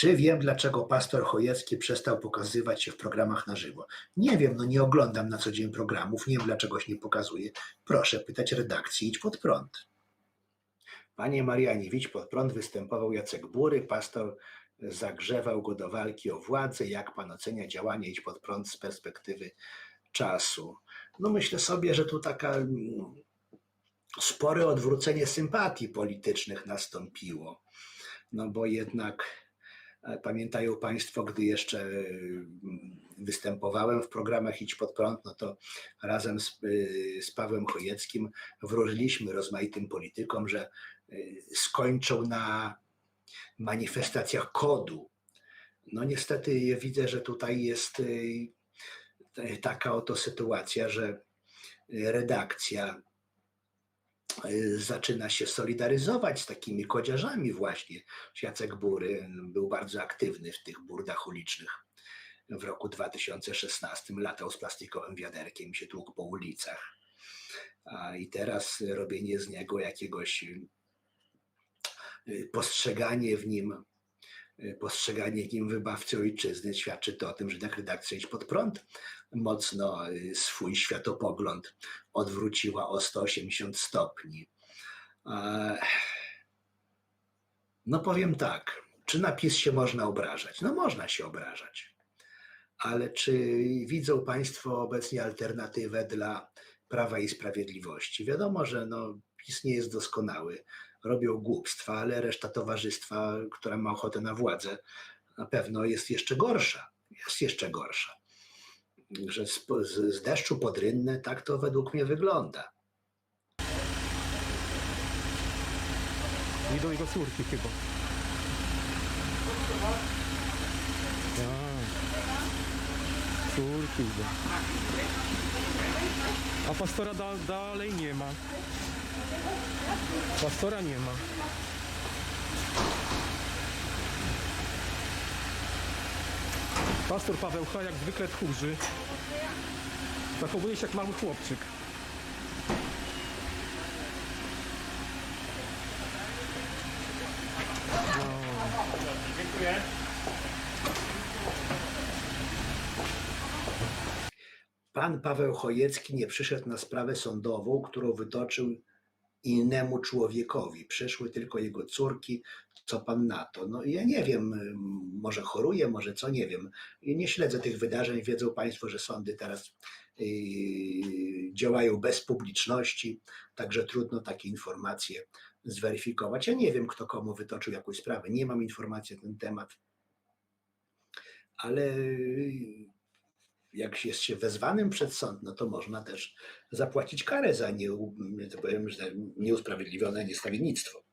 Czy wiem, dlaczego pastor Chojecki przestał pokazywać się w programach na żywo? Nie wiem, no nie oglądam na co dzień programów, nie wiem, dlaczego się nie pokazuje. Proszę pytać redakcji, idź pod prąd. Panie Marianie, idź pod prąd, występował Jacek Bury, pastor zagrzewał go do walki o władzę. Jak pan ocenia działanie idź pod prąd z perspektywy czasu? No myślę sobie, że tu taka mm, spore odwrócenie sympatii politycznych nastąpiło. No bo jednak pamiętają Państwo, gdy jeszcze mm, występowałem w programach Idź pod prąd, no to razem z, y, z Pawłem Chojeckim wróżyliśmy rozmaitym politykom, że skończą na manifestacjach kodu. No niestety widzę, że tutaj jest taka oto sytuacja, że redakcja zaczyna się solidaryzować z takimi kodziarzami właśnie. Jacek Bury był bardzo aktywny w tych burdach ulicznych. W roku 2016 latał z plastikowym wiaderkiem się tłukł po ulicach. I teraz robienie z niego jakiegoś y, postrzeganie w nim y, postrzeganie nim wybawcy ojczyzny świadczy to o tym, że jednak redakcja Idź Pod Prąd mocno y, swój światopogląd odwróciła o 180 stopni. E, No powiem tak, czy na PiS się można obrażać? No można się obrażać, ale czy widzą Państwo obecnie alternatywę dla Prawa i Sprawiedliwości? Wiadomo, że no, PiS nie jest doskonały, robią głupstwa, ale reszta towarzystwa, która ma ochotę na władzę, na pewno jest jeszcze gorsza. Jest jeszcze gorsza. Że z, z, deszczu pod rynnę tak to według mnie wygląda. Idą jego córki chyba. Tak. Córki idą. A pastora da, dalej nie ma. Pastora nie ma. Pastor Paweł H. jak zwykle tchórzy. Zachowuje się jak mały chłopczyk. Pan Paweł Chojecki nie przyszedł na sprawę sądową, którą wytoczył innemu człowiekowi. Przyszły tylko jego córki. Co pan na to? No ja nie wiem, y, może choruje, może co, nie wiem. Nie śledzę tych wydarzeń. Wiedzą państwo, że sądy teraz yy, działają bez publiczności, także trudno takie informacje zweryfikować. Ja nie wiem, kto komu wytoczył jakąś sprawę. Nie mam informacji na ten temat. Ale jak jest się wezwanym przed sąd, no to można też zapłacić karę za nie, tak nieusprawiedliwione niestawiennictwo.